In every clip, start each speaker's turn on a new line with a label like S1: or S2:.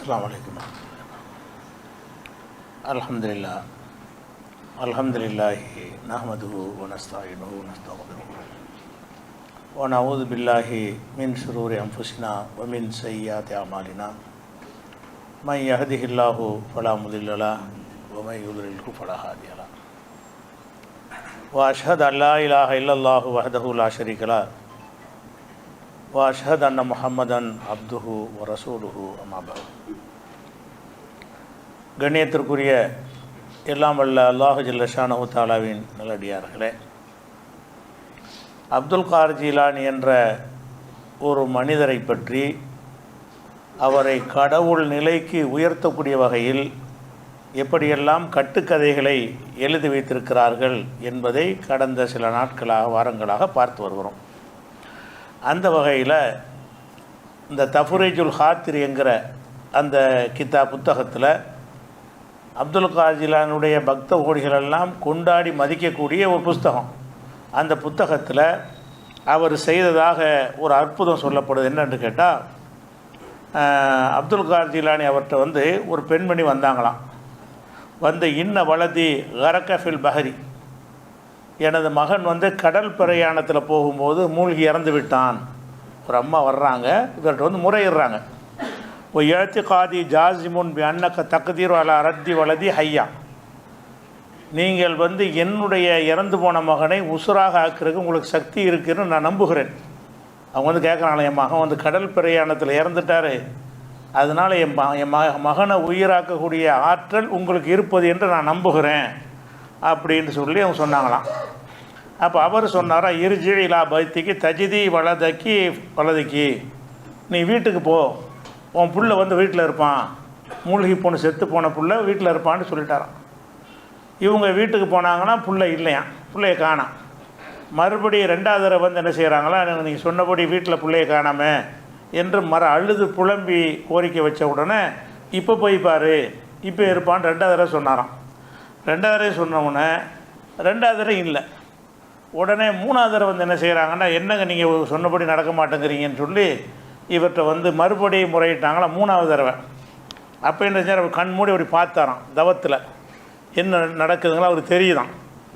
S1: السلام عليكم. الحمد لله الحمد لله نحمده ونستعينه ونستغفره. ونعوذ بالله من شرور أنفسنا ومن سيئات أعمالنا. من يهده الله فلا مضل له ومن يضلله فلا هادي له. وأشهد أن لا إله إلا الله وحده لا شريك له. وأشهد أن محمدا عبده ورسوله أما بعد கண்ணியத்திற்குரிய எல்லாம் வல்ல அல்லாஹு ஜல்லஷானு தாலாவின் நல்லடியார்களே அப்துல் கார் ஜீலானி என்ற ஒரு மனிதரை பற்றி அவரை கடவுள் நிலைக்கு உயர்த்தக்கூடிய வகையில் எப்படியெல்லாம் கட்டுக்கதைகளை எழுதி வைத்திருக்கிறார்கள் என்பதை கடந்த சில நாட்களாக வாரங்களாக பார்த்து வருகிறோம் அந்த வகையில் இந்த தஃபுரேஜுல் ஹாத்திரி என்கிற அந்த கித்தா புத்தகத்தில் அப்துல் காஜிலானுடைய பக்த கோடிகளெல்லாம் கொண்டாடி மதிக்கக்கூடிய ஒரு புஸ்தகம். அந்த புத்தகத்தில் அவர் செய்ததாக ஒரு அற்புதம் சொல்லப்படுது. என்னென்று கேட்டால் அப்துல் கார் அவர்கிட்ட வந்து ஒரு பெண்மணி வந்தாங்களாம். வந்து இன்ன வலதி கரக்கஃபில் பஹரி. எனது மகன் வந்து கடல் பிரயாணத்தில் போகும்போது மூழ்கி இறந்து விட்டான். ஒரு அம்மா வர்றாங்க. இவர்கிட்ட வந்து முறையிடுறாங்க. ஓ எழுத்து காதி ஜாசிமுன் பி அன்னக்க தகுதீர் அல அரத்தி வலதி ஹையா. நீங்கள் வந்து என்னுடைய இறந்து போன மகனை உசுராக ஆக்கிறதுக்கு உங்களுக்கு சக்தி இருக்குன்னு நான் நம்புகிறேன். அவங்க வந்து கேட்குறாங்களே என் மகன் வந்து கடல் பிரயாணத்தில் இறந்துட்டார். அதனால் என் ம என் மகனை உயிராக்கக்கூடிய ஆற்றல் உங்களுக்கு இருப்பது என்று நான் நம்புகிறேன். அப்படின்னு சொல்லி அவங்க சொன்னாங்களாம். அப்போ அவர் சொன்னாரா இருஜி இலா பக்திக்கு தஜிதி வலதக்கி வலதுக்கி. நீ வீட்டுக்கு போ. உன் புள்ள வந்து வீட்டில் இருப்பான். மூழ்கி போன செத்து போன புள்ள வீட்டில் இருப்பான்னு சொல்லிட்டாராம். இவங்க வீட்டுக்கு போனாங்கன்னா புள்ள இல்லையாம். பிள்ளைய காணாம் மறுபடியும் ரெண்டாவது தடவை வந்து என்ன செய்கிறாங்களா நீங்கள் சொன்னபடி வீட்டில் பிள்ளைய காணாம என்று மர அழுது புலம்பி கோரிக்கை வச்ச உடனே இப்போ போய் பாரு. இப்போ இருப்பான்னு ரெண்டாவது தடவை சொன்னாராம். ரெண்டாவது சொன்னவுடனே சொன்ன ரெண்டாவது தடவை இல்லை. உடனே மூணாவது தடவை வந்து என்ன செய்கிறாங்கன்னா என்னங்க நீங்கள் சொன்னபடி நடக்க மாட்டேங்கிறீங்கன்னு சொல்லி இவர்கிட்ட வந்து மறுபடியும் முறையிட்டாங்களா மூணாவது தடவை. அப்போ என்ன செஞ்சார்? அவர் கண் மூடி அப்படி பார்த்தாராம் தவத்தில். என்ன நடக்குதுங்களோ அவருக்கு தெரியுதான்.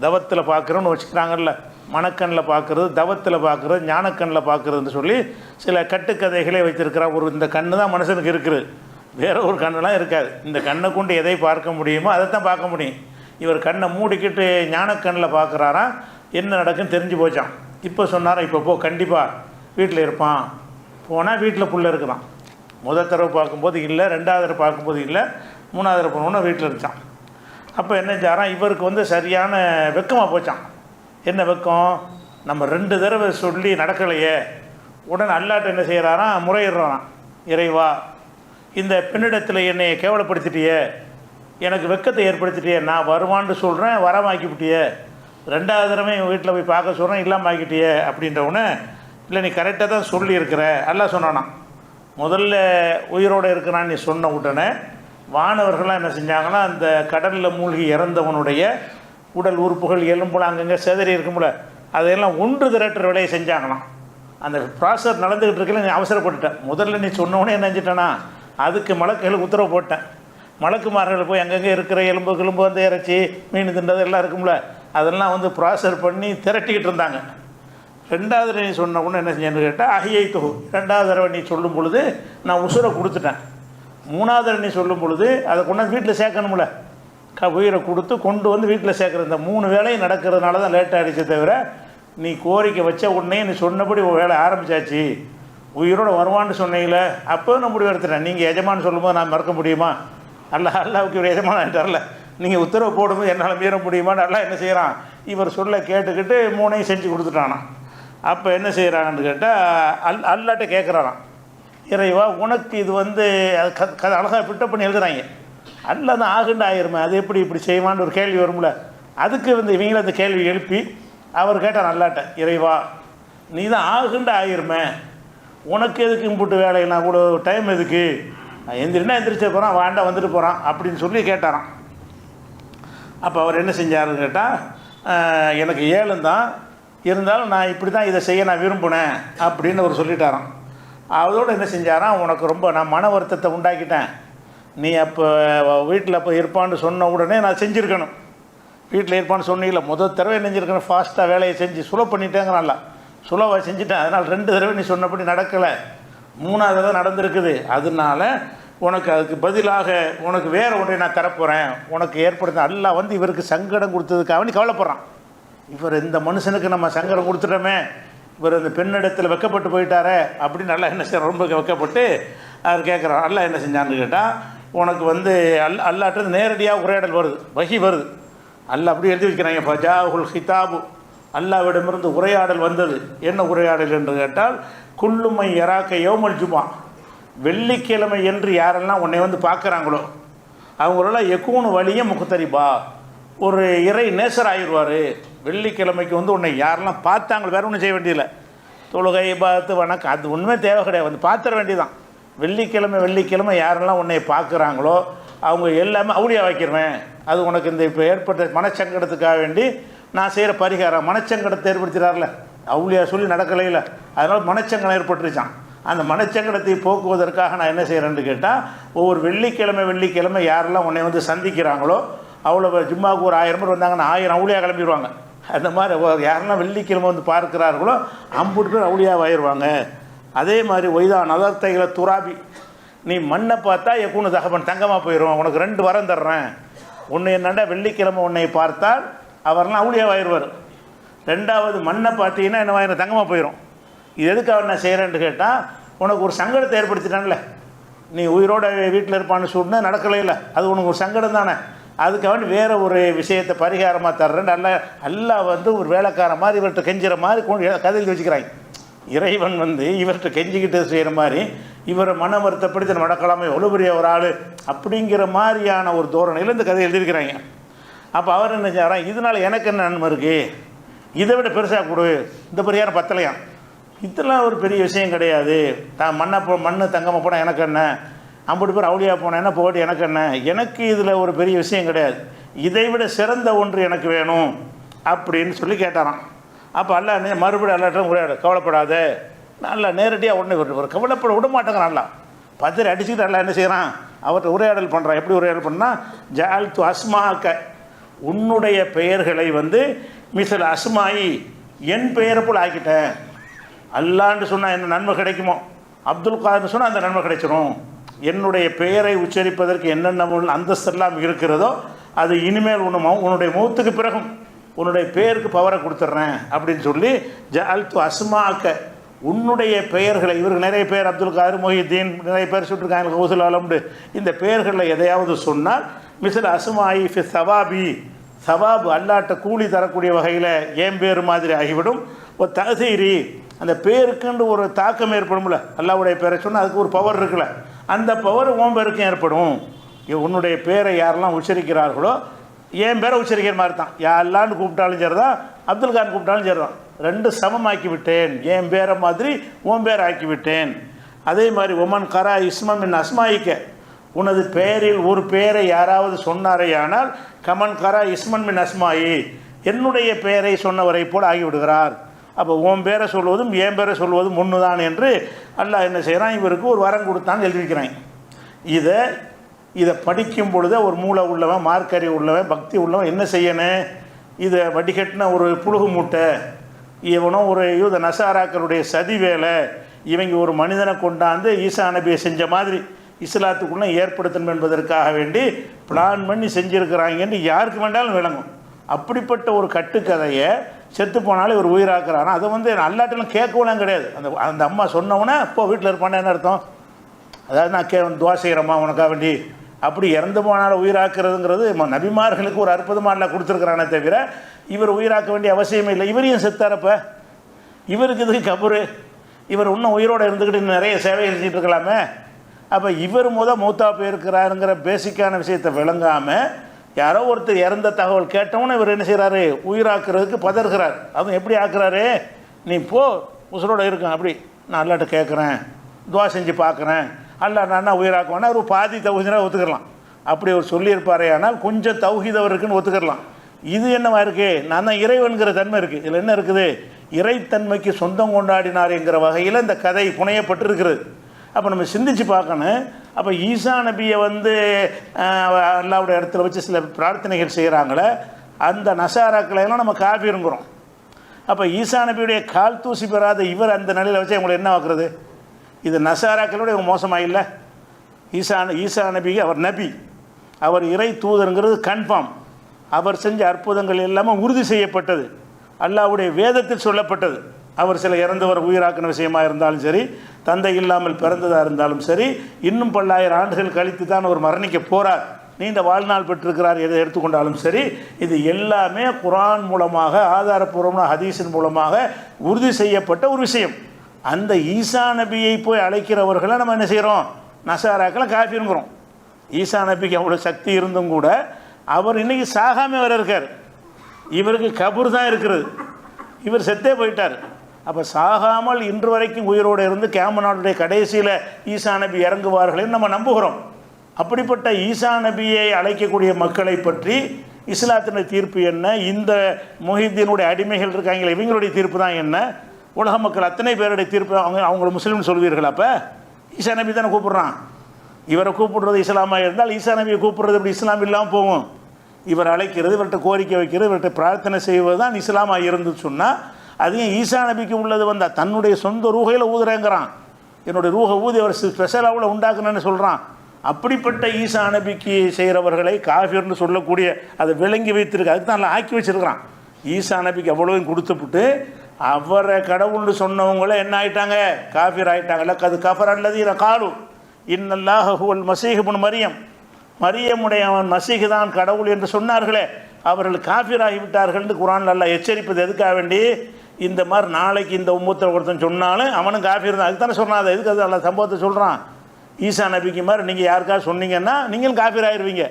S1: தவத்தில் பார்க்குறோன்னு வச்சுக்கிறாங்கல்ல மணக்கண்ணில் பார்க்குறது தவத்தில் பார்க்குறது ஞானக்கண்ணில் பார்க்குறதுன்னு சொல்லி சில கட்டுக்கதைகளே வைத்திருக்கிறார். ஒரு இந்த கண்ணு தான் மனுஷனுக்கு இருக்குது. வேற ஒரு கண்ணெலாம் இருக்காது. இந்த கண்ணை கொண்டு எதை பார்க்க முடியுமோ அதை தான் பார்க்க முடியும். இவர் கண்ணை மூடிக்கிட்டு ஞானக்கண்ணில் பார்க்குறாராம் என்ன நடக்குன்னு தெரிஞ்சு போச்சான் இப்போ சொன்னாரா இப்போ போ கண்டிப்பாக வீட்டில் இருப்பான். போனால் வீட்டில் புள்ள இருக்குதான். முதல் தடவை பார்க்கும்போது இல்லை ரெண்டாவது தடவை பார்க்கும்போது இல்லை மூணாவது தடவை போனோன்னா வீட்டில் இருந்துச்சான் அப்போ என்ன செஞ்சாராம் இவருக்கு வந்து சரியான வெக்கமாக போச்சான் என்ன வெக்கம்? நம்ம ரெண்டு தடவை சொல்லி நடக்கலையே. உடனே அல்லாட்ட என்ன செய்கிறாராம் முறையிடுறான் இறைவா இந்த பெண்ணிடத்தில் என்னை கேவலப்படுத்திட்டியே. எனக்கு வெக்கத்தை ஏற்படுத்திட்டியே நான் வருவான்னு சொல்கிறேன் வரமாக்கிவிட்டியே. ரெண்டாவது தடவை என் வீட்டில் போய் பார்க்க சொல்கிறேன் இல்லாமல் ஆக்கிட்டியே அப்படின்றவனே இல்லை நீ கரெக்டாக தான் சொல்லியிருக்கிற. எல்லாம் சொன்னானா முதல்ல உயிரோடு இருக்கிறான்னு நீ சொன்ன உடனே வானவர்கள்லாம் என்ன செஞ்சாங்கன்னா அந்த கடலில் மூழ்கி இறந்தவனுடைய உடல் உறுப்புகள் எலும்புலாம் அங்கங்கே செதறி இருக்கும்ல அதையெல்லாம் ஒன்று திரட்டுற வேலையை செஞ்சாங்களாம். அந்த ப்ராசஸ் நடந்துக்கிட்டு இருக்கல நீ அவசரப்பட்டுட்டேன் முதல்ல நீ சொன்னவொடனே என்ன செஞ்சிட்டேன்னா அதுக்கு மலக்குகளுக்கு உத்தரவு போட்டேன். மலக்குமார்கள் போய் அங்கங்கே இருக்கிற எலும்பு கிளும்பு வந்து இறைச்சி மீன் தின்றது எல்லாம் இருக்கும்ல. அதெல்லாம் வந்து ப்ராசர் பண்ணி திரட்டிக்கிட்டு இருந்தாங்க. ரெண்டாவது நீ சொன்ன உடனே என்ன செஞ்சேன்னு கேட்டால் அஹியை தொகு ரெண்டாவது தடவை நீ சொல்லும் பொழுது நான் உசுரை கொடுத்துட்டேன். மூணாவது தடவை நீ சொல்லும் பொழுது அதை கொண்டாந்து வீட்டில் சேர்க்கணும்ல. க உயிரை கொடுத்து கொண்டு வந்து வீட்டில் சேர்க்குற இந்த மூணு வேலையும் நடக்கிறதுனால தான் லேட் ஆகிடுச்சே தவிர நீ கோரிக்கை வச்ச உடனே நீ சொன்னபடி ஒரு வேலை ஆரம்பிச்சாச்சு. உயிரோடு வருவான்னு சொன்னீங்களே அப்போ நான் முடிவு எடுத்துட்டேன் நீங்கள் எஜமான்னு சொல்லும்போது நான் மறக்க முடியுமா? அல்லாஹ் அல்லாவுக்கு இவர் எஜமான தரல. நீங்கள் உத்தரவு போடும்போது என்னால் மீற முடியுமான்னு அல்லா என்ன செய்கிறான் இவர் சொல்ல கேட்டுக்கிட்டு மூணையும் செஞ்சு கொடுத்துட்டானா. அப்போ என்ன செய்கிறாங்கன்னு கேட்டால் அல் அல்லாட்ட கேட்குறாராம் இறைவா உனக்கு இது வந்து அது க க அழகாக பிட்டப் பண்ணி எழுதுறாங்க. அல்ல தான் ஆகுண்டு ஆயிருமே அது எப்படி இப்படி செய்வான்னு ஒரு கேள்வி வரும்ல. அதுக்கு வந்து இவங்கள அந்த கேள்வி எழுப்பி அவர் கேட்டார் அல்லாட்ட இறைவா நீ தான் ஆகுண்டு ஆயிருமே உனக்கு எதுக்கு இம்புட்டு வேலைன்னா கூட டைம் எதுக்கு? எந்திரினா எந்திரிச்ச போகிறான் வாண்டா வந்துட்டு போகிறான் அப்படின்னு சொல்லி கேட்டாராம். அப்போ அவர் என்ன செஞ்சாருன்னு கேட்டால் எனக்கு ஏழும் தான் இருந்தாலும் நான் இப்படி தான் இதை செய்ய நான் விரும்பினேன் அப்படின்னு அவர் சொல்லிட்டாராம். அதோடு என்ன செஞ்சாராம் உனக்கு ரொம்ப நான் மன வருத்தத்தை உண்டாக்கிட்டேன். நீ அப்போ வீட்டில் அப்போ இருப்பான்னு சொன்ன உடனே நான் செஞ்சுருக்கணும். வீட்டில் இருப்பான்னு சொன்னீங்கள முதல் தடவை செஞ்சுருக்கணும் ஃபாஸ்ட்டாக வேலையை செஞ்சு சுலோ பண்ணிட்டேங்கிறான்ல. சுலோவாக செஞ்சுட்டேன் அதனால் ரெண்டு தடவை நீ சொன்னபடி நடக்கலை. மூணாவது தான் நடந்திருக்குது. அதனால உனக்கு அதுக்கு பதிலாக உனக்கு வேற ஒன்றை நான் தரப்போகிறேன் உனக்கு ஏற்படுத்த அல்லா வந்து இவருக்கு சங்கடம் கொடுத்ததுக்காக நீ கவலைப்படுறான். இவர் இந்த மனுஷனுக்கு நம்ம சங்கடம் கொடுத்துட்டோமே. இவர் இந்த பெண்ணிடத்தில் வெக்கப்பட்டு போயிட்டாரே அப்படின்னு நல்லா என்ன செய்ய ரொம்ப வெக்கப்பட்டு அவர் கேட்குறான் நல்லா என்ன செஞ்சான்னு கேட்டால் உனக்கு வந்து அல் அல்லாட்டது நேரடியாக உரையாடல் வருது வகி வருது. அல்ல அப்படி எழுதி வைக்கிறாங்க ஃபஜாஹுல் ஹிதாபு அல்லாவிடமிருந்து உரையாடல் வந்தது. என்ன உரையாடல் என்று கேட்டால் குள்ளுமை யராக்க யோமல் ஜுமா வெள்ளிக்கிழமை என்று யாரெல்லாம் உன்னை வந்து பார்க்குறாங்களோ அவங்களெல்லாம் எக்கூணு வழியே முகத்தரிபா ஒரு இறை நேசர் ஆயிடுவார். வெள்ளிக்கிழமைக்கு வந்து உன்னை யாரெல்லாம் பார்த்தாங்களோ வேறு ஒன்றும் செய்ய வேண்டியதில்லை. தொழுகை பார்த்து வணக்கம். அது ஒன்றுமே தேவை கிடையாது. வந்து பார்த்துட வேண்டியதான் வெள்ளிக்கிழமை வெள்ளிக்கிழமை யாரெல்லாம் உன்னை பார்க்குறாங்களோ அவங்க எல்லாமே அவுளியா வைக்கிறவன். அது உனக்கு இந்த இப்போ ஏற்பட்ட மனச்சங்கடத்துக்காக வேண்டி நான் செய்கிற பரிகாரம் மனச்சங்கடத்தை ஏற்படுத்துகிறார்ல அவுளியா சொல்லி நடக்கலையில. அதனால் மனச்சங்கடம் ஏற்பட்டுருச்சான் அந்த மனச்சங்கடத்தை போக்குவதற்காக நான் என்ன செய்கிறேன்னு கேட்டால் ஒவ்வொரு வெள்ளிக்கிழமை வெள்ளிக்கிழமை யாரெல்லாம் உன்னை வந்து சந்திக்கிறாங்களோ அவ்வளோ ஜும்மாவுக்கு ஒரு ஆயிரம் பேர் வந்தாங்கன்னா ஆயிரம் அவுளியா கிளம்பிடுவாங்க அந்த மாதிரி யாரெல்லாம் வெள்ளிக்கிழமை வந்து பார்க்கிறார்களோ அம்புட்டு பேர் அவுளியாவாயிருவாங்க. அதே மாதிரி ஒய்தா நதத்தைகளை துராபி. நீ மண்ணை பார்த்தா எக்கூணு தகவன் தங்கமாக போயிடும் உனக்கு ரெண்டு வரம் தர்றேன். ஒன்று என்னண்டா வெள்ளிக்கிழமை உன்னை பார்த்தால் அவர்லாம் அவுளியாவாயிருவார் ரெண்டாவது மண்ணை பார்த்தீங்கன்னா என்ன ஆயிரும் தங்கமாக போயிடும் இது எதுக்காக நான் செய்கிறேன்னு கேட்டால் உனக்கு ஒரு சங்கடத்தை ஏற்படுத்திட்டான்ல. நீ உயிரோட வீட்டில் இருப்பான்னு சொன்ன நடக்கலை இல்லை. அது உனக்கு ஒரு சங்கடம் தானே. அதுக்காக வேண்டி வேறு ஒரு விஷயத்தை பரிகாரமாக தர்றேன் நல்லா நல்லா வந்து ஒரு வேலைக்கார மாதிரி இவர்கிட்ட கெஞ்சுற மாதிரி கொண்டு கதையில் வச்சுக்கிறாங்க இறைவன் வந்து இவர்கிட்ட கெஞ்சிக்கிட்டு செய்கிற மாதிரி இவரை மன வருத்தப்படுத்தி நடக்கலாமே எவ்வளோ பெரிய ஒரு ஆள் அப்படிங்கிற மாதிரியான ஒரு தோரணையில் இந்த கதை எழுதியிருக்கிறாங்க. அப்போ அவர் என்ன செய்கிறான் இதனால் எனக்கு என்ன நன்மை இருக்குது இதை விட பெருசாக கொடு. இந்த பரிகாரம் பத்தலையாம். இதெல்லாம் ஒரு பெரிய விஷயம் கிடையாது. தான் மண்ணை போ மண்ணு தங்கமாக போனால் எனக்கு என்ன? ஐம்பது பேர் அவுளியா என்ன? போட்டு எனக்கு என்ன? எனக்கு இதில் ஒரு பெரிய விஷயம் கிடையாது. இதை விட சிறந்த ஒன்று எனக்கு வேணும் அப்படின்னு சொல்லி கேட்டாராம். அப்போ அல்ல மறுபடியும் எல்லாட்டும் உரையாடு கவலைப்படாத. நல்லா நேரடியாக உடனே ஒரு ஒரு கவலைப்பட விட மாட்டேங்கிறான் நல்லா. பத்திரி அடிச்சுக்கிட்டு எல்லாம் என்ன செய்கிறான் அவர்கிட்ட உரையாடல் பண்ணுறான் எப்படி உரையாடல் பண்ணால் ஜால் து அஸ்மாக்க. உன்னுடைய பெயர்களை வந்து மிசல் அஸ்மாயி என் பெயரை போல் ஆக்கிட்டேன். அல்லான்னு சொன்னால் என்ன நன்மை கிடைக்குமோ? அப்துல் கார்னு சொன்னால் அந்த நன்மை கிடைச்சிரும். என்னுடைய பெயரை உச்சரிப்பதற்கு என்னென்ன உள்ள அந்தஸ்தெல்லாம் இருக்கிறதோ அது இனிமேல் உன்னு உன்னுடைய மூத்துக்கு பிறகும் உன்னுடைய பெயருக்கு பவரை கொடுத்துட்றேன் அப்படின்னு சொல்லி ஜால் து அஸ்மாக்க உன்னுடைய பெயர்களை இவர் நிறைய பேர் அப்துல் காதர் மொஹிதீன் நிறைய பேர் சொல்லியிருக்காங்க கௌசல் ஆலம்டு இந்த பெயர்களில் எதையாவது சொன்னால் மிசில் அசுமாயி ஃபி சவாபி. சவாபு அல்லாட்ட கூலி தரக்கூடிய வகையில் ஏன் பேர் மாதிரி ஆகிவிடும். ஒரு தகசீரி அந்த பேருக்குன்னு ஒரு தாக்கம் ஏற்படும்ல. அல்லாவுடைய பேரை சொன்னால் அதுக்கு ஒரு பவர் இருக்குல்ல. அந்த பவர் உன் பேருக்கும் ஏற்படும். உன்னுடைய பேரை யாரெல்லாம் உச்சரிக்கிறார்களோ என் பேரை உச்சரிக்கிற மாதிரி தான் யாரெல்லாம்னு கூப்பிட்டாலும் சரிதான் அப்துல் கான் கூப்பிட்டாலும் சரிதான். ரெண்டு சமமாக்கி விட்டேன். என் பேரை மாதிரி உன் பேரை ஆக்கி விட்டேன். அதே மாதிரி ஒமன் கரா இஸ்மம் என் அஸ்மாயிக்க. உனது பெயரில் ஒரு பெயரை யாராவது சொன்னாரேயானால் கமன்காரா இஸ்மன் மின் அஸ்மாயி. என்னுடைய பெயரை சொன்னவரை போல் ஆகிவிடுகிறார். அப்போ உன் பேரை சொல்வதும் என் பேரை சொல்வதும் ஒன்று தான் என்று அல்லாஹ் என்ன செய்கிறான்? இவருக்கு ஒரு வரம் கொடுத்தான்னு எழுதிக்கிறான் இதை இதை படிக்கும் பொழுது ஒரு மூளை உள்ளவன் மார்க்கறி உள்ளவன் பக்தி உள்ளவன் என்ன செய்யணும்? இதை வடிகட்டின ஒரு புழுகு மூட்டை இவனும் ஒரு யூத நசாராக்களுடைய சதி வேலை இவங்க ஒரு மனிதனை கொண்டாந்து ஈசா நபியை செஞ்ச மாதிரி இஸ்லாத்துக்குள்ளே ஏற்படுத்தணும் என்பதற்காக வேண்டி பிளான் பண்ணி செஞ்சுருக்கிறாங்கன்னு யாருக்கு வேண்டாலும் விளங்கும். அப்படிப்பட்ட ஒரு கட்டுக்கதையை செத்து போனாலும் இவர் உயிராக்குறானா? அதை வந்து அல்லாட்டிலும் கேட்கவும் கிடையாது. அந்த அந்த அம்மா சொன்னவொன்னே இப்போ வீட்டில் இருப்பானே என்ன அர்த்தம்? அதாவது நான் கே துவா செய்கிறம்மா உனக்காக வேண்டி. அப்படி இறந்து போனால் உயிராக்குறதுங்கிறது ம- நபிமார்களுக்கு ஒரு அற்புதமான கொடுத்துருக்குறானே தவிர இவர் உயிராக்க வேண்டிய அவசியமே இல்லை. இவரையும் செத்தாரப்ப இவருக்கு இதுக்கு கபரு? இவர் இன்னும் உயிரோடு இருந்துக்கிட்டு நிறைய சேவை செஞ்சுட்டு இருக்கலாமே? அப்போ இவர் முத மூத்தா போயிருக்கிறாருங்கிற பேசிக்கான விஷயத்தை விளங்காமல் யாரோ ஒருத்தர் இறந்த தகவல் கேட்டவொன்னே இவர் என்ன செய்கிறாரு உயிராக்குறதுக்கு பதறுகிறார். அதுவும் எப்படி ஆக்குறாரு? நீ போ உசுரோடு இருக்கான் அப்படி. நான் அல்லாட்ட கேட்குறேன் துவா செஞ்சு பார்க்குறேன் அல்லா நான் உயிராக்குவேன்னா ஒரு பாதி தகுதினா ஒத்துக்கலாம். அப்படி அவர் சொல்லியிருப்பாரே ஆனால் கொஞ்சம் தௌஹீதம் இருக்குன்னு ஒத்துக்கலாம். இது என்னவா இருக்குது நான் தான் இறைவன்கிற தன்மை இருக்குது இதில் என்ன இருக்குது? இறைத்தன்மைக்கு சொந்தம் கொண்டாடினார் என்கிற வகையில் இந்த கதை புனையப்பட்டிருக்கிறது. அப்போ நம்ம சிந்திச்சு பார்க்கணும். அப்போ ஈசா நபியை வந்து அல்லாவுடைய இடத்துல வச்சு சில பிரார்த்தனைகள் செய்கிறாங்களே அந்த நசாராக்களையெல்லாம் நம்ம காப்பிருங்கிறோம் அப்போ ஈசா நபியுடைய கால் தூசி பெறாத இவர் அந்த நிலையில் வச்சு அவங்களை என்ன ஆக்குறது? இது நசாராக்களோட இவங்க மோசமாக இல்லை. ஈசா ஈசா நபி அவர் நபி. அவர் இறை தூதருங்கிறது கன்ஃபார்ம். அவர் செஞ்ச அற்புதங்கள் எல்லாமே உறுதி செய்யப்பட்டது. அல்லாஹ்வுடைய வேதத்தில் சொல்லப்பட்டது. அவர் சில இறந்தவர் உயிராக்கின விஷயமா இருந்தாலும் சரி தந்தை இல்லாமல் பிறந்ததாக இருந்தாலும் சரி இன்னும் பல்லாயிரம் ஆண்டுகள் கழித்து தான் அவர் மரணிக்க போகிறார் நீண்ட வாழ்நாள் பெற்றிருக்கிறார் எதை எடுத்துக்கொண்டாலும் சரி இது எல்லாமே குரான் மூலமாக ஆதாரப்பூர்வமான ஹதீஸின் மூலமாக உறுதி செய்யப்பட்ட ஒரு விஷயம். அந்த ஈசா நபியை போய் அழைக்கிறவர்களை நம்ம என்ன செய்கிறோம் நசாராக்களை காஃபிருங்கிறோம் ஈசா நபிக்கு அவ்வளோ சக்தி இருந்தும் கூட அவர் இன்னைக்கு சாகாமல் வர இருக்கார். இவருக்கு கபூர் தான் இருக்கிறது. இவர் செத்தே போயிட்டார். அப்போ சாகாமல் இன்று வரைக்கும் உயிரோடு இருந்து கேம கடைசியில் ஈசா நபி இறங்குவார்கள்னு நம்ம நம்புகிறோம். அப்படிப்பட்ட ஈசா நபியை அழைக்கக்கூடிய மக்களை பற்றி இஸ்லாத்தினுடைய தீர்ப்பு என்ன? இந்த மொஹித்தீனுடைய அடிமைகள் இருக்காங்களே இவங்களுடைய தீர்ப்பு தான் என்ன? உலக மக்கள் அத்தனை பேருடைய தீர்ப்பு அவங்க அவங்கள முஸ்லீம்னு சொல்வீர்கள் அப்போ? ஈசா நபி தானே கூப்பிட்றான். இவரை கூப்பிடுறது இஸ்லாமாக இருந்தால் ஈசா நபியை கூப்பிடுறது இப்படி இஸ்லாம் இல்லாமல் போகும்? இவர் அழைக்கிறது இவர்கிட்ட கோரிக்கை வைக்கிறது இவர்கிட்ட பிரார்த்தனை செய்வது தான் இஸ்லாமாக இருந்து சொன்னால் அதையும் ஈசா நபிக்கு உள்ளது வந்தால் தன்னுடைய சொந்த ரூகையில் ஊதுறேங்கிறான். என்னுடைய ரூஹை ஊதி அவர் ஸ்பெஷலாவில் உண்டாக்குனேன்னு சொல்கிறான் அப்படிப்பட்ட ஈசா நபிக்கு செய்கிறவர்களை காஃபிர்னு சொல்லக்கூடிய அதை விளங்கி வைத்திருக்கு அதுக்கு தான் நல்லா ஆக்கி வச்சிருக்கிறான். ஈசா நபிக்கு அவ்வளோவும் கொடுத்துப்புட்டு அவரை கடவுள்னு சொன்னவங்கள என்ன ஆயிட்டாங்க? காஃபிர் ஆயிட்டாங்கல்ல அது கஃபர் அல்லது இதை காலு. இன்னல்லாக ஹுவல் மசீஹிபுன் மரியம். மரியமுடைய அவன் மசீகு தான் கடவுள் என்று சொன்னார்களே. அவர்கள் காஃபிராகி ஆகிவிட்டார்கள் குரான் நல்லா எச்சரிப்பது எதுக்காக வேண்டி? இந்த மாதிரி நாளைக்கு இந்த உம்மத்தில் ஒருத்தன் சொன்னாலும் அவனும் காஃபி தான் அதுக்கு தானே சொன்னான். அதை எதுக்கு அது அல்ல சம்பவத்தை சொல்கிறான் ஈசா நபிக்கு மாதிரி நீங்கள் யாருக்காவது சொன்னீங்கன்னா நீங்களும் காஃபீர் ஆயிருவீங்க.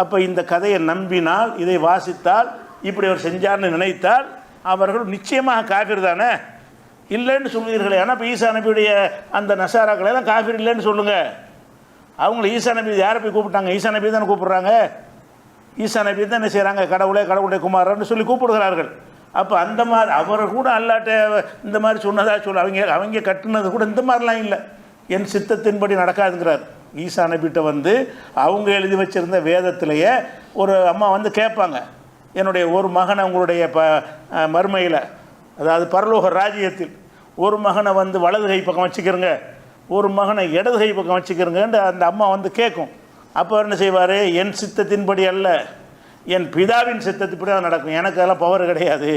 S1: அப்போ இந்த கதையை நம்பினால் இதை வாசித்தால் இப்படி அவர் செஞ்சார்னு நினைத்தால் அவர்கள் நிச்சயமாக காஃபிர் தானே? இல்லைன்னு சொல்லுவீர்களே. ஆனால் இப்போ ஈசா நபியுடைய அந்த நசாராக்களை தான் காஃபீர் இல்லைன்னு சொல்லுங்கள் அவங்கள ஈசா நபி யாரை போய் கூப்பிட்டாங்க? ஈசா நபி தானே கூப்பிட்றாங்க. ஈசா நபி தான் என்ன செய்கிறாங்க கடவுளே கடவுளுடைய குமாரன்னு சொல்லி கூப்பிடுகிறார்கள். அப்போ அந்த மாதிரி அவர் கூட அல்லாட்ட இந்த மாதிரி சொன்னதா சொல்ல அவங்க அவங்க கட்டுனது கூட இந்த மாதிரிலாம் இல்லை. என் சித்தத்தின்படி நடக்காதுங்கிறார். ஈசா நபிட்ட வந்து அவங்க எழுதி வச்சிருந்த வேதத்திலேயே ஒரு அம்மா வந்து கேட்பாங்க என்னுடைய ஒரு மகனை உங்களுடைய ப மறுமையில் அதாவது பரலோக ராஜ்யத்தில் ஒரு மகனை வந்து வலது கை பக்கம் வச்சுக்கிறங்க ஒரு மகனை இடது கை பக்கம் வச்சுக்கிறங்கன்னு அந்த அம்மா வந்து கேட்கும். அப்போ என்ன செய்வார்? என் சித்தத்தின்படி அல்ல. என் பிதாவின் சித்தத்துப்படி தான் நடக்கும். எனக்கு அதெல்லாம் பவர் கிடையாது.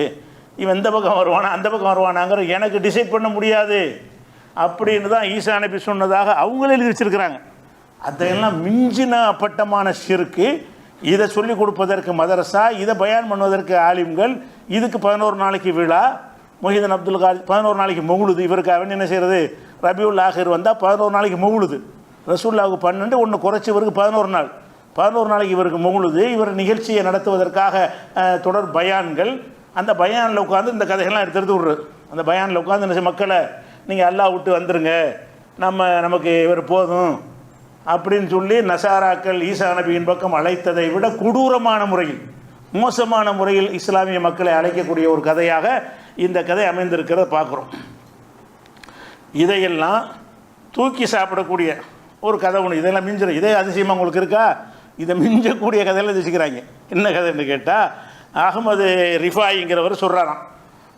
S1: இவன் இந்த பக்கம் வருவானா அந்த பக்கம் வருவானாங்கிற எனக்கு டிசைட் பண்ண முடியாது. அப்படின்னு தான் ஈசா நபி சொன்னதாக அவங்களே எழுதி வச்சிருக்கிறாங்க அதையெல்லாம் மிஞ்சின அப்பட்டமான சிறுக்கு இதை சொல்லிக் கொடுப்பதற்கு மதரசா இதை பயான் பண்ணுவதற்கு ஆலிம்கள் இதுக்கு பதினோரு நாளைக்கு விழா மொஹிதன் அப்துல் காலி பதினோரு நாளைக்கு முகுழுது இவருக்கு அவன் என்ன செய்கிறது ரபியுல் ஆஹிர் வந்தால் பதினோரு நாளைக்கு முகுழுது. ரசூல்லாவுக்கு பன்னெண்டு ஒன்று குறைச்சி இவருக்கு பதினோரு நாள். பதினோரு நாளைக்கு இவருக்கு முகழுது இவர் நிகழ்ச்சியை நடத்துவதற்காக தொடர் பயான்கள் அந்த பயானில் உட்காந்து இந்த கதைகள்லாம் எடுத்து எடுத்து விட்றது. அந்த பயானில் உட்காந்து என்ன மக்களை நீங்கள் அல்லாஹ் விட்டு வந்துருங்க. நம்ம நமக்கு இவர் போதும். அப்படின்னு சொல்லி நசாராக்கள் ஈசா நபியின் பக்கம் அழைத்ததை விட கொடூரமான முறையில் மோசமான முறையில் இஸ்லாமிய மக்களை அழைக்கக்கூடிய ஒரு கதையாக இந்த கதை அமைந்திருக்கிறத பார்க்குறோம். இதையெல்லாம் தூக்கி சாப்பிடக்கூடிய ஒரு கதை ஒன்று இதெல்லாம் மிஞ்சிடும் இதே அதிசயமாக உங்களுக்கு இருக்கா? இதை மிஞ்சக்கூடிய கதையில் திசிக்கிறாங்க என்ன கதைன்னு கேட்டால் அகமது ரிஃபாயிங்கிறவர் சொல்கிறாராம்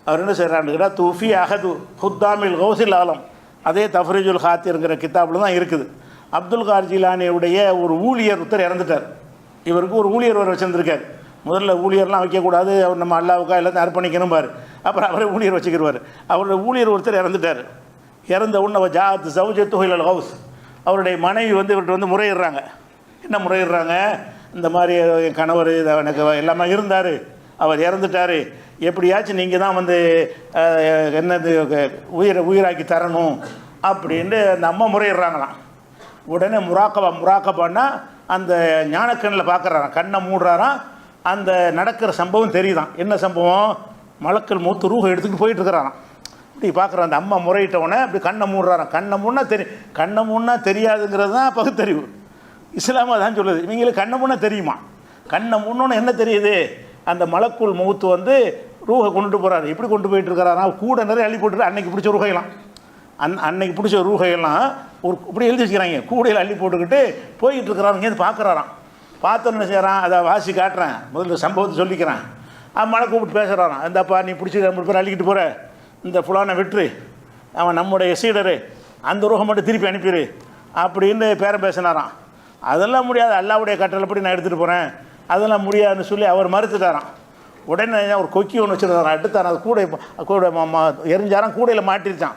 S1: அவர் என்ன செய்கிறான்னு கேட்டால் தூஃபி அகது ஹுத்தாமில் கௌசில் ஆலம். அதே தஃப்ரிஜுல் ஹாத்திருங்கிற கித்தாப்பில் தான் இருக்குது. அப்துல் கார்ஜிலானியுடைய ஒரு ஊழியர் ஒருத்தர் இறந்துட்டார். இவருக்கு ஒரு ஊழியர் வர வச்சுருந்துருக்கார். முதல்ல ஊழியர்லாம் வைக்கக்கூடாது அவர் நம்ம அல்லாவுக்கா எல்லாத்தையும் அர்ப்பணிக்கணும் பாரு. அப்புறம் அவரே ஊழியர் வச்சுக்கிடுவார் அவரோட ஊழியர் ஒருத்தர் இறந்துட்டார். இறந்த உடனே ஜாத் சவுஜத் ஹவுஸ் அவருடைய மனைவி வந்து இவர்கிட்ட வந்து முறையிடுறாங்க. என்ன முறையிடுறாங்க? இந்த மாதிரி என் கணவர் இதை எனக்கு எல்லாமே இருந்தார். அவர் இறந்துட்டார். எப்படியாச்சும் நீங்கள் தான் வந்து என்னது உயிரை உயிராக்கி தரணும் அப்படின்ட்டு அந்த அம்மா முறையிடுறாங்களாம். உடனே முராக்கபா முராக்கபான்னா அந்த ஞானக்கண்ணில் பார்க்குறாராம். கண்ணை மூடுறாராம். அந்த நடக்கிற சம்பவம் தெரியுதான் என்ன சம்பவம்? மலக்கள் மூத்து ரூஹை எடுத்துக்கிட்டு போயிட்டுருக்கிறாராம் இப்படி பார்க்குற அந்த அம்மா முறையிட்டவொடனே அப்படி கண்ணை மூடுறாராம். கண்ணை மூடனா தெரியும் கண்ணை மூடனா தெரியாதுங்கிறது தான் பகுத்தறிவு. இஸ்லாமா தான் சொல்லுது. இவங்களுக்கு கண்ணை முன்னே தெரியுமா? கண்ணை மூடணுன்னு என்ன தெரியுது? அந்த மலக்குள் முகத்து வந்து ரூஹை கொண்டுட்டு போகிறாரு எப்படி கொண்டு போயிட்டு இருக்கிறாரா கூட நிறைய அள்ளி போட்டுட்டு அன்னைக்கு பிடிச்ச ரூகையெல்லாம். அன் அன்னைக்கு பிடிச்ச ரூகையெல்லாம் ஒரு இப்படி எழுதி வச்சுக்கிறாங்க. கூடையில் அள்ளி போட்டுக்கிட்டு போய்கிட்டு இருக்கிறாருங்க பார்க்குறாராம். பார்த்தோன்னு என்ன செய்கிறான் அதை வாசி காட்டுறேன். முதல்ல சம்பவத்தை சொல்லிக்கிறேன். மழை கூப்பிட்டு பேசுகிறாராம் இந்தப்பா நீ பிடிச்சி நம்ம பேர் அள்ளிக்கிட்டு போகிற இந்த ஃபுலானை விட்டுரு அவன் நம்முடைய சீடரு. அந்த ரூகம் மட்டும் திருப்பி அனுப்பிடு அப்படின்னு பேரம் பேசினாரான் அதெல்லாம் முடியாது. அல்லாவுடைய கட்டளைப்படி நான் எடுத்துகிட்டு போகிறேன் அதெல்லாம் முடியாதுன்னு சொல்லி அவர் மறுத்துட்டாராம். உடனே ஒரு கொக்கி ஒன்று வச்சுருந்தாராம். எடுத்தாராம். அது கூடை கூட ம- ம- எரிஞ்சாராம். கூடையில் மாட்டிருச்சான்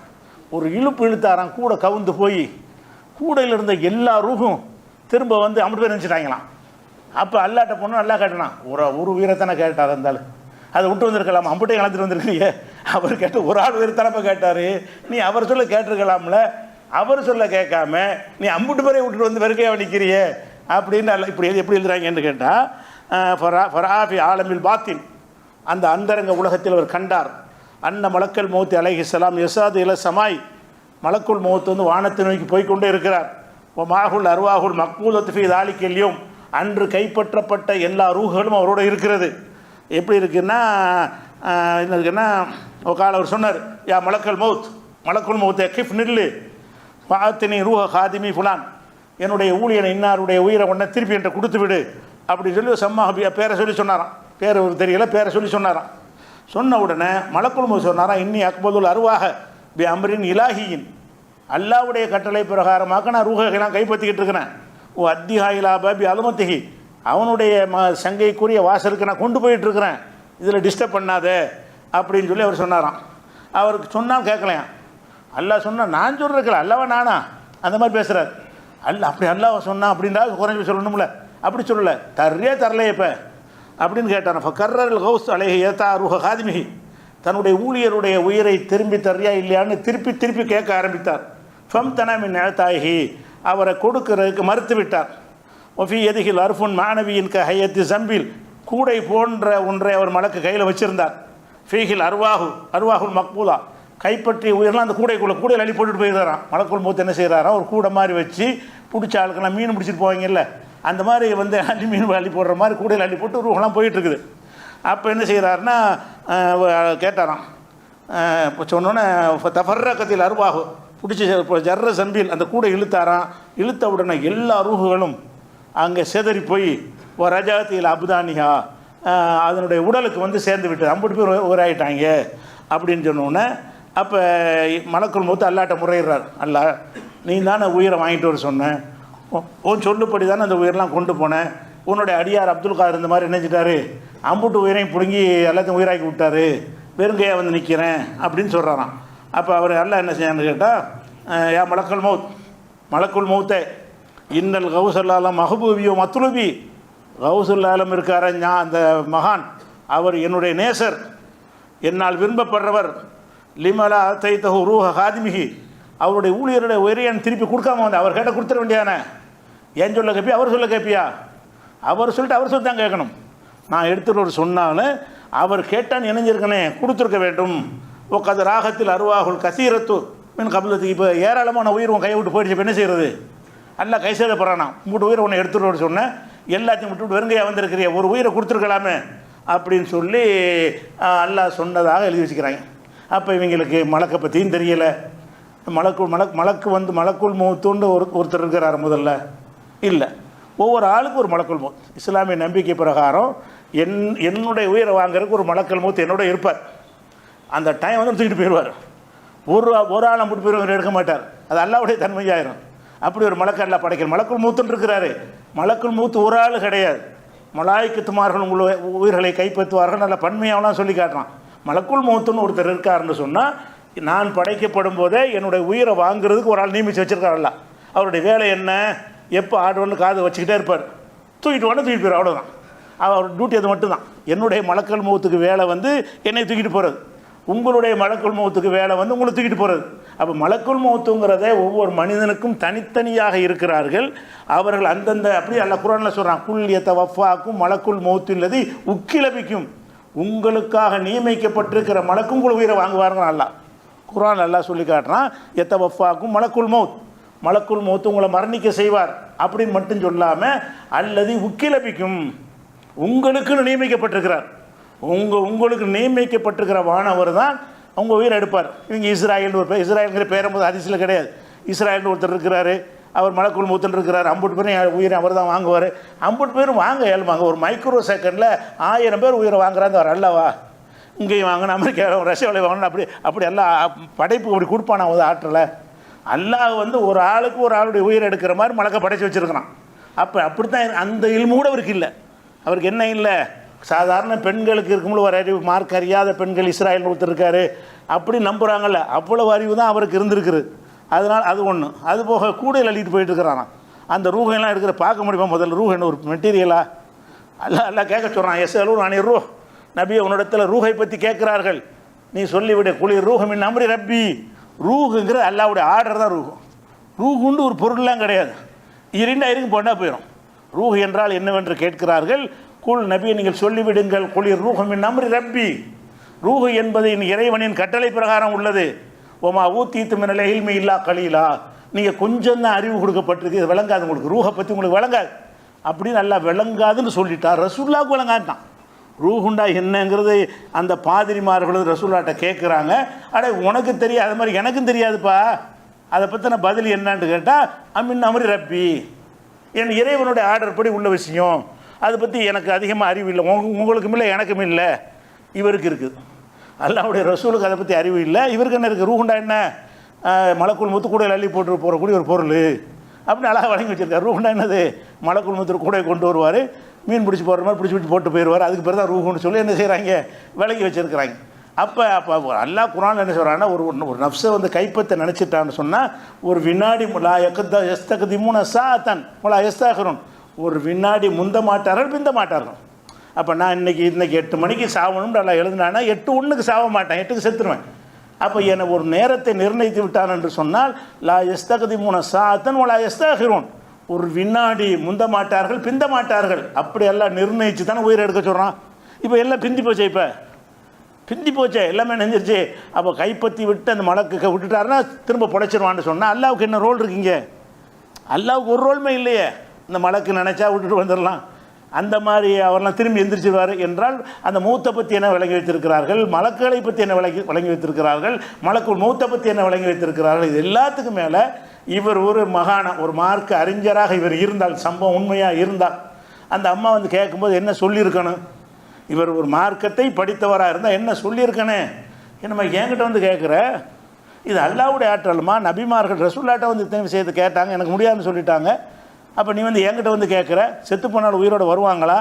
S1: ஒரு இழுப்பு இழுத்தாராம். கூட கவுந்து போய் கூடையில் இருந்த எல்லா ரூகும் திரும்ப வந்து அம்பது பேர் நினச்சிட்டாங்களாம். அப்போ அல்லாட்ட பொண்ணு நல்லா கேட்டனான் ஒரு ஒரு வீரத்தானே கேட்டார் இருந்தாலும் அதை விட்டு வந்திருக்கலாம்? அம்புட்டையும் கலந்துட்டு வந்திருக்கீங்க அவர் கேட்டு ஒரு ஆள் உயிரத்தானப்ப கேட்டார். நீ அவர் சொல்ல கேட்டிருக்கலாம்ல. அவர் சொல்ல கேட்காம நீ அம்புட்டு பேரை விட்டுட்டு வந்து வெறுக்கையா நிற்கிறியே அப்படின்னு அல்ல இப்படி எப்படி எழுதுறாங்கன்னு கேட்டால் ஃபரா ஃபராஃபி ஆலமில் பாத்தின். அந்த அந்தரங்க உலகத்தில் அவர் கண்டார். அன்ன மலக்கல் மௌத்தி அலைஹிஸ்ஸலாம் யசாது இல சமாய். மலக்குள் மௌத்து வந்து வானத்தை நோக்கி போய்க்கொண்டே இருக்கிறார். ஓ மாகுல் அருவாகுல் மக்பூலத்து ஃபி தாலிக்கல்யும் அன்று கைப்பற்றப்பட்ட எல்லா ரூஹுகளும் அவரோட இருக்கிறது. எப்படி இருக்குன்னா என்ன இருக்குன்னா ஒரு கால அவர் சொன்னார் யா மலக்கல் மௌத் மலக்குள் மௌத்தே கிஃப் நில்லு. பாத்தினி ரூஹ ஹாதிமி ஃபுலான். என்னுடைய ஊழியனை இன்னாருடைய உயிரை உடனே திருப்பி என்கிட்ட கொடுத்து விடு. அப்படி சொல்லி சம்மா பேரை சொல்லி சொன்னாராம். பேர் தெரியல பேரை சொல்லி சொன்னாராம். சொன்ன உடனே மலக்குழுமு சொன்னாராம் இன்னி அக்பதுல் அருவாக பி அம்ரின் இலாஹியின். அல்லாவுடைய கட்டளை பிரகாரமாக நான் ரூஹை கைப்பற்றிக்கிட்டு இருக்கிறேன். ஓ அத்திஹாயிலா பாபி அலுமத்திகி அவனுடைய ம சங்கைக்குரிய வாசலுக்கு நான் கொண்டு போயிட்டு இருக்கிறேன். இதில் டிஸ்டர்ப் பண்ணாத அப்படின்னு சொல்லி அவர் சொன்னாராம். அவருக்கு சொன்னால் கேட்கலையாம். அல்லாஹ் சொன்னால் நான் சொல்கிறக்கல அல்லவா நானா? அந்த மாதிரி பேசுகிறார் அல்ல அப்படி அல்லாஹ் சொன்னா அப்படின்னா குறைஞ்சி சொல்லணும்ல. அப்படி சொல்லலை. தர்றே தரலையே இப்போ. அப்படின்னு கேட்டான். இப்போ கர்ரல் ஹவுஸ் அழகி ஏத்தா ருஹ காதிமிகி தன்னுடைய ஊழியருடைய உயிரை திரும்பி தர்றியா இல்லையான்னு திருப்பி திருப்பி கேட்க ஆரம்பித்தார். ஃபம் தனமின் எழுத்தாயகி அவரை கொடுக்கிறதுக்கு மறுத்து விட்டார். ஒஃபி எதிகில் அர்ஃபுன் மாணவியின் க ஹையத்து ஜம்பில் கூடை போன்ற ஒன்றை அவர் மலக்கு கையில் வச்சிருந்தார். ஃபீஹில் அருவாகு அருவாகுல் மக்பூலா. கைப்பற்றி உயிரெலாம் அந்த கூடைக்குள்ளே கூடையில் அள்ளி போட்டுட்டு போயிடுறான் மலக்குள் மூத்து என்ன செய்கிறாராம் ஒரு கூடை மாதிரி வச்சு பிடிச்ச ஆளுக்கெல்லாம் மீன் பிடிச்சிட்டு போவாங்கல்ல. அந்த மாதிரி வந்து அள்ளி மீன் அள்ளி போடுற மாதிரி கூடையில் அள்ளி போட்டு ரூஹெல்லாம் போயிட்டுருக்குது. அப்போ என்ன செய்கிறாருன்னா கேட்டாராம். இப்போ சொன்னோன்னே தஃபர்ரக்கத்தில் அருவாகு பிடிச்சி இப்போ ஜர்ர சம்பியில் அந்த கூடை இழுத்தாராம். இழுத்த உடனே எல்லா ரூகுகளும் அங்கே செதறி போய் ஒரு ரஜாத்தில் அபுதானியா அதனுடைய உடலுக்கு வந்து சேர்ந்து விட்டு ஐம்பது பேர் உராயிட்டாங்க அப்படின்னு சொன்னோன்னே அப்போ மலக்குள் மூத்து அல்லாட்ட முறையிடுறார். அல்லா நீ தானே உயிரை வாங்கிட்டு வர சொன்னேன் உன் சொல்லுபடி சொல்லுப்படி தானே அந்த உயிரெலாம் கொண்டு போனேன் உன்னுடைய அடியார் அப்துல் காதர் இந்த மாதிரி நினைச்சிட்டாரு. அம்புட்டு உயிரையும் பிடுங்கி எல்லாத்தையும் உயிராக்கி விட்டாரு. வெறுங்கையாக வந்து நிற்கிறேன் அப்படின்னு சொல்கிறாராம் அப்போ அவர் எல்லாம் என்ன செய்யணும்னு கேட்டால் ஏன் மலக்கல் மௌத் மலக்குள் மௌத்தே இன்னல் கவுசல்லாலம் மஹபூபியோ மத்துலுபி கௌசுல்லாலம் இருக்கார ஞா அந்த மகான். அவர் என்னுடைய நேசர். என்னால் விரும்பப்படுறவர். லிமலா தைத்தகு ரூஹ ஹாதிமிகி அவருடைய ஊழியருடைய உயரியன் திருப்பி கொடுக்காம வந்து அவர் கேட்ட கொடுத்துட வேண்டியானே ஏன் சொல்ல கேப்பியா? அவர் சொல்ல கேட்பியா அவர் சொல்லிட்டு அவர் சொல்லி தான் கேட்கணும். நான் எடுத்துகிட்டு ஒரு சொன்னாலும் அவர் கேட்டான் இணைஞ்சிருக்கனே கொடுத்துருக்க வேண்டும். ஓ ராகத்தில் அருவாகுல் கசீரத்து மீன் கபிலத்துக்கு இப்போ ஏராளமான உயிர் உன் கையை விட்டு போயிடுச்சு. இப்போ என்ன செய்கிறது நல்லா கை சேதப்படுறானா மூட்டு உயிரை உன்னை எடுத்துகிட்டு வர சொன்னேன். எல்லாத்தையும் விட்டு வெறுங்கையாக வந்திருக்கிறிய. ஒரு உயிரை கொடுத்துருக்கலாமே அப்படின்னு சொல்லி அல்லாஹ் சொன்னதாக எழுதி வச்சுக்கிறாங்க. அப்போ இவங்களுக்கு மலக்கை பற்றியும் தெரியலை. மலக்கு மலக் மலக்கு வந்து மலக்குள் மூத்துன்னு ஒரு ஒருத்தர் இருக்கிறார் முதல்ல. இல்லை. ஒவ்வொரு ஆளுக்கும் ஒரு மலக்குள் மூத் இஸ்லாமிய நம்பிக்கை பிரகாரம் என் என்னுடைய உயிரை வாங்குறதுக்கு ஒரு மலக்கல் மூத்து என்னோட இருப்பார். அந்த டைம் வந்து தூக்கிட்டு போயிடுவார். ஒரு ஒரு ஆள் நம்பிட்டு போயிடுவார் எடுக்க மாட்டார். அது அல்லாவுடைய தன்மையாயிரும். அப்படி ஒரு மலக்கல்ல படைக்கிற மலக்குள் மூத்துன்னு இருக்கிறாரு. மலக்குள் மூத்து ஒரு ஆள் கிடையாது. மலாய்க்குத்துமார்கள் உங்களை உயிர்களை கைப்பற்றுவார்கள் நல்ல பன்மையாவெல்லாம் சொல்லி காட்டுறான். மலக்குள் மௌத்துன்னு ஒருத்தர் இருக்காருன்னு சொன்னால் நான் படைக்கப்படும் போதே என்னுடைய உயிரை வாங்குறதுக்கு ஒரு ஆள் நியமித்து வச்சிருக்காருல்ல. அவருடைய வேலை என்ன? எப்போ ஆடுவோம்னு காது வச்சுக்கிட்டே இருப்பார். தூக்கிட்டு வாங்க தூக்கிட்டு போயிடும் அவ்வளோதான் அவர் டியூட்டி அது மட்டும்தான். என்னுடைய மலக்கல் முகத்துக்கு வேலை வந்து என்னை தூக்கிட்டு போகிறது உங்களுடைய மலக்குள் முகத்துக்கு வேலை வந்து உங்களை தூக்கிட்டு போகிறது அப்போ மலக்குள் முகத்துங்கிறத ஒவ்வொரு மனிதனுக்கும் தனித்தனியாக இருக்கிறார்கள். அவர்கள் அந்தந்த அப்படி அல்ல குரானில் சொல்கிறான் குல் எத்த வஃபாக்கும் மலக்குள் மௌத்துள்ளது உக்கிலபிக்கும். உங்களுக்காக நியமிக்கப்பட்டிருக்கிற மலக்கும் குழு உயிரை வாங்குவார்கள் நல்லா குரான் நல்லா சொல்லி காட்டுறான். எத்த வஃபாக்கும் மலக்குள் மௌத். மலக்குள் மௌத்து உங்களை மரணிக்க செய்வார் அப்படின்னு மட்டும் சொல்லாமல் அல்லது உக்கிலபிக்கும் உங்களுக்குன்னு நியமிக்கப்பட்டிருக்கிறார். உங்கள் உங்களுக்கு நியமிக்கப்பட்டிருக்கிற வானவர் தான் அவங்க உயிரை எடுப்பார். இவங்க இஸ்ராயல்னு ஒரு பேர் இஸ்ராயல்ங்கிற பேரும் போது அதிசயில் கிடையாது. இஸ்ராயல்னு ஒருத்தர் இருக்கிறாரு. அவர் மலக்குள் மூத்தன் இருக்கிறார் அம்புட்டு பேரும் உயிரை அவர் தான் வாங்குவார். அம்புட்டு பேரும் வாங்க ஏழுமாங்க ஒரு மைக்ரோ செகண்டில் ஆயிரம் பேர் உயிரை வாங்குறாங்க. அவர் அல்லவா? இங்கேயும் வாங்கணும் அமெரிக்காவில் ரஷ்யாவில் வாங்கணும். அப்படி அப்படி எல்லாம் படைப்பு அப்படி கொடுப்பானா வந்து ஆற்றலை? அல்லாஹ் வந்து ஒரு ஆளுக்கு ஒரு ஆளுடைய உயிரை எடுக்கிற மாதிரி மலக்க படைச்சி வச்சுருக்கிறான். அப்போ அப்படி தான் அந்த இல்மு கூட அவருக்கு இல்லை. அவருக்கு என்ன இல்லை? சாதாரண பெண்களுக்கு இருக்கும்போது ஒரு அறிவு மார்க் அறியாத பெண்கள் இஸ்ராயல் ஒருத்தர் இருக்காரு அப்படி நம்புகிறாங்கல்ல அவ்வளவு அறிவு தான் அவருக்கு இருந்திருக்குது. அதனால் அது ஒன்று அது போக கூடையில் அள்ளிட்டு போயிட்டுருக்கிறானா அந்த ரூஹெல்லாம் எடுக்கிற பார்க்க முடியுமா? முதல்ல ரூஹ் என்ன ஒரு மெட்டீரியலா? அல்ல அல்ல கேட்க சொல்கிறான் எஸ் அலூர் நானே ரூ நபியை உன்னிடத்தில் ரூஹை பற்றி கேட்கிறார்கள். நீ சொல்லிவிடு குளிர் ரூஹமின் நம்பி ரப்பி. ரூஹுங்கிற அல்லாவுடைய ஆர்டர் தான் ரூஹு ரூஹுண்டு ஒரு பொருள்லாம் கிடையாது. இரண்டா இருக்கும் போனால் போயிடும் ரூஹ் என்றால் என்னவென்று கேட்கிறார்கள்? குல் நபியை நீங்கள் சொல்லிவிடுங்கள் குளிர் ரூஹமின் நம்பி ரப்பி. ரூஹு என்பது என் இறைவனின் கட்டளை பிரகாரம் உள்ளது. ஓமா ஊத்தீத்து மின்னலே இல்மை இல்லா கலீலா. நீங்கள் கொஞ்சம் தான் அறிவு கொடுக்கப்பட்டிருக்கு இது விளங்காது உங்களுக்கு. ரூஹை பற்றி உங்களுக்கு விளங்காது. அப்படி நல்லா விளங்காதுன்னு சொல்லிட்டா ரசூல்லாவுக்கு விளங்காட்டான் ரூஹுண்டா என்னங்கிறது அந்த பாதிரிமார்களும் ரசூல்லாட்ட கேட்குறாங்க அட உனக்கு தெரியாது அது மாதிரி எனக்கும் தெரியாதுப்பா. அதை பற்றின பதில் என்னன்னு கேட்டால் அம்மின் அமரி ரப்பி. என் இறைவனுடைய ஆர்டர் படி உள்ள விஷயம். அதை பற்றி எனக்கு அதிகமாக அறிவு இல்லை. உங்களுக்கும் இல்லை எனக்கும் இல்லை. இவருக்கு இருக்குது. அல்லாவுடைய ரசூலுக்கு அதை பற்றி அறிவு இல்லை. இவருக்கு என்ன இருக்குது ரூஹுண்டா என்ன? மலக்குள் முத்து கூட அள்ளி போட்டு போகக்கூடிய ஒரு பொருள். அப்படின்னு அழகாக வழங்கி வச்சுருக்காரு. ரூஹுண்டா என்னது? மலக்குள் முத்து கூட கொண்டு வருவார். மீன் பிடிச்சி போடுற மாதிரி பிடிச்சி பிடிச்சி போட்டு போயிடுவார். அதுக்கு பிறகு தான் ரூஹுன்னு சொல்லி என்ன செய்கிறாங்க விலகி வச்சிருக்கிறாங்க. அப்போ அப்போ அல்லாஹ் குரான் என்ன சொல்கிறாங்கன்னா ஒரு ஒரு நப்ஸை வந்து கைப்பற்ற நினச்சிட்டான்னு சொன்னால் ஒரு வினாடி முலா எக்கத்த எஸ்தகதி மூணு சாத்தன் முலா எஸ்தாகரும் ஒரு வினாடி முந்த மாட்டார்கள் பிந்த மாட்டார்கள். அப்போ நான் இன்னைக்கு இன்றைக்கி எட்டு மணிக்கு சாவணும்னு நல்லா எழுதினானா எட்டு ஒன்றுக்கு சாவ மாட்டேன் எட்டுக்கு செத்துருவேன். அப்போ என்னை ஒரு நேரத்தை நிர்ணயித்து விட்டான் என்று சொன்னால் லா எஸ்தகதி மூண சாத்தன் லா எஸ்தாகிறோன் ஒரு வினாடி முந்த மாட்டார்கள் பிந்த மாட்டார்கள். அப்படி எல்லாம் நிர்ணயித்து தானே உயிரை எடுக்க சொல்கிறான் இப்போ எல்லாம் பிந்தி போச்சே இப்போ? பிந்தி போச்சே எல்லாமே நெஞ்சிருச்சு. அப்போ கைப்பற்றி விட்டு அந்த மலக்கு விட்டுட்டாருன்னா திரும்ப பொழைச்சிருவான்னு சொன்னால் அல்லாவுக்கு என்ன ரோல் இருக்கீங்க அல்லாவுக்கு ஒரு ரோலுமே இல்லையே. இந்த மலக்கு நினச்சா விட்டுட்டு வந்துடலாம். அந்த மாதிரி அவர்லாம் திரும்பி எந்திரிச்சிருவார் என்றால் அந்த மூத்த பற்றி என்ன விளங்கி வைத்திருக்கிறார்கள்? மலக்குகளை பற்றி என்ன விளங்கி வழங்கி வைத்திருக்கிறார்கள்? மலக்கு மூத்த பற்றி என்ன விளங்கி வைத்திருக்கிறார்கள்? இது எல்லாத்துக்கும் மேலே இவர் ஒரு மகாணம் ஒரு மார்க்க அறிஞராக இவர் இருந்தால் சம்பவம் உண்மையாக இருந்தால் அந்த அம்மா வந்து கேட்கும்போது என்ன சொல்லியிருக்கணும்? இவர் ஒரு மார்க்கத்தை படித்தவராக இருந்தால் என்ன சொல்லியிருக்கனே என்னம்மா என்கிட்ட வந்து கேட்குற? இது அல்லாவுடைய ஆற்றலுமா? நபிமார்கள் ரசூல்லாட்ட வந்து இத்தனை விஷயத்தை கேட்டாங்க எனக்கு முடியாதுன்னு சொல்லிட்டாங்க. அப்போ நீ வந்து என்கிட்ட வந்து கேட்குற செத்து போனால் உயிரோட வருவாங்களா?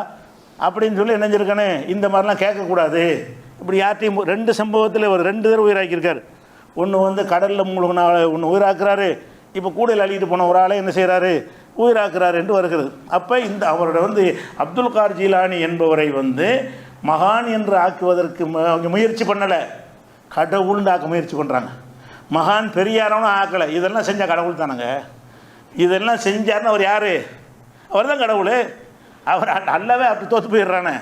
S1: அப்படின்னு சொல்லி நினைஞ்சிருக்கானே இந்த மாதிரிலாம் கேட்கக்கூடாது. இப்படி யார்ட்டையும் ரெண்டு சம்பவத்தில் ஒரு ரெண்டு தடவை உயிராக்கியிருக்கார். ஒன்று வந்து கடலில் முழுகின ஒன்று உயிராக்குறாரு. இப்போ கூடையில் அழிகிட்டு போன ஒரு ஆளை என்ன செய்கிறாரு உயிராக்குறாரு என்று வருகிறது. அப்போ இந்த அவரோட வந்து அப்துல் கார் ஜீலானி என்பவரை வந்து மகான் என்று ஆக்குவதற்கு அவங்க முயற்சி பண்ணலை. கடவுள்னு ஆக்க முயற்சி பண்ணுறாங்க மகான் பெரியாரவனும் ஆக்கலை. இதெல்லாம் செஞ்ச கடவுள் தானங்க இதெல்லாம் செஞ்சார்னு அவர் யார்? அவர் தான் கடவுள். அவர் அல்லவே அப்படி தோற்று போயிடுறானே.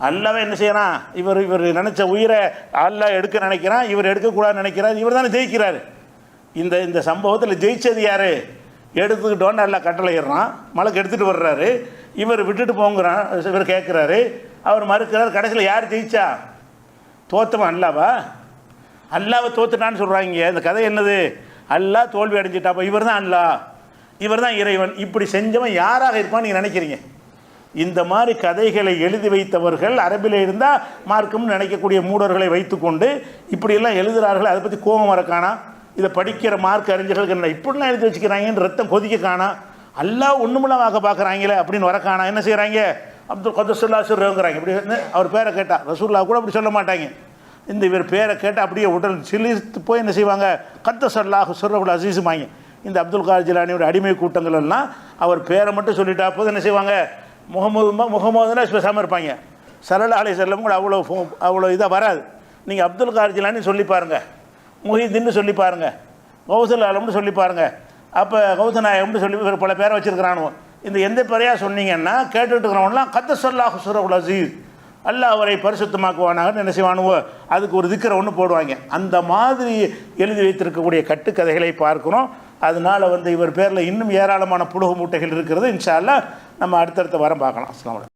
S1: அல்லவே என்ன செய்யறான்? இவர் இவர் நினச்ச உயிரை அல்ல எடுக்க நினைக்கிறான் இவர் எடுக்கக்கூடாதுன்னு நினைக்கிறார் இவர் தானே ஜெயிக்கிறார். இந்த இந்த சம்பவத்தில் ஜெயிச்சது யார்? எடுத்துக்கிட்டோன்னு நல்லா கட்டளையிடுறான் மலைக்கு எடுத்துகிட்டு வர்றாரு. இவர் விட்டுட்டு போங்கிறான் இவர் கேட்குறாரு அவர் மறுக்கிறார் கடைசியில் யார் ஜெயிச்சா? தோத்தவன் அல்லாவா? அல்லாவை தோத்துட்டான்னு சொல்கிறாங்க இந்த கதை என்னது? அல்லா தோல்வி அடைஞ்சிட்டாப்போ இவர் தான் அல்லா இவர் தான் இறைவன். இப்படி செஞ்சவன் யாராக இருப்பான்னு நீங்கள் நினைக்கிறீங்க? இந்த மாதிரி கதைகளை எழுதி வைத்தவர்கள் அரபில் இருந்தால் மார்க்கம்னு நினைக்கக்கூடிய மூடர்களை வைத்துக்கொண்டு இப்படியெல்லாம் எழுதுகிறார்கள் அதை பற்றி கோபம் வர காணா. இதை படிக்கிற மார்க் அறிஞர்களுக்கு என்ன இப்படிலாம் எழுதி வச்சுக்கிறாங்கன்னு ரத்தம் கொதிக்க காணா. அல்லாஹ் ஒன்றுமெல்லாம் பார்க்குறாங்களே அப்படின்னு வர காணா. என்ன செய்கிறாங்க அப்துல் கதசுல்லா சொல்லுங்கிறாங்க இப்படி வந்து அவர் பேரை கேட்டா ரசூல்லா கூட அப்படி சொல்ல மாட்டாங்க. இந்த இவர் பேரை கேட்டால் அப்படியே உடல் சிலித்து போய் என்ன செய்வாங்க? கத்த சொல்லாஹ் சொல்றவுல் அசீசுமாங்க இந்த அப்துல் கார் ஜிலானியோட அடிமை கூட்டங்கள் எல்லாம் அவர் பேரை மட்டும் சொல்லிட்டா போது என்ன செய்வாங்க? முகமது முகமதுனா பேசாமல் இருப்பாங்க. சரலா அலை செல்லம் கூட அவ்வளோ ஃபோ- அவ்வளோ இதாக வராது. நீங்கள் அப்துல் கார் சொல்லி பாருங்கள் முஹிதின்னு சொல்லி பாருங்கள் கௌசல் ஆலம்னு சொல்லி பாருங்கள் அப்போ கௌசநாயகம்னு சொல்லி பல பேரை வச்சுருக்கிறானுவோ இந்த எந்த பேரையாக சொன்னீங்கன்னா கேட்டுட்டு இருக்கிறவங்களாம் கத்த சொல்லாஹ் சுரகுல் அசீஸ். அல்லாஹ் அவரை பரிசுத்தமாக்குவானாக என்ன செய்வானுவோ அதுக்கு ஒரு திக்கரை ஒன்று போடுவாங்க. அந்த மாதிரி எழுதி வைத்திருக்கக்கூடிய கட்டுக்கதைகளை பார்க்குறோம் அதனால் வந்து இவர் பேரில் இன்னும் ஏராளமான புழுகு மூட்டைகள் இருக்கிறது. இன்ஷா நம்ம அடுத்தடுத்த வாரம் பார்க்கலாம். அஸ்லாம்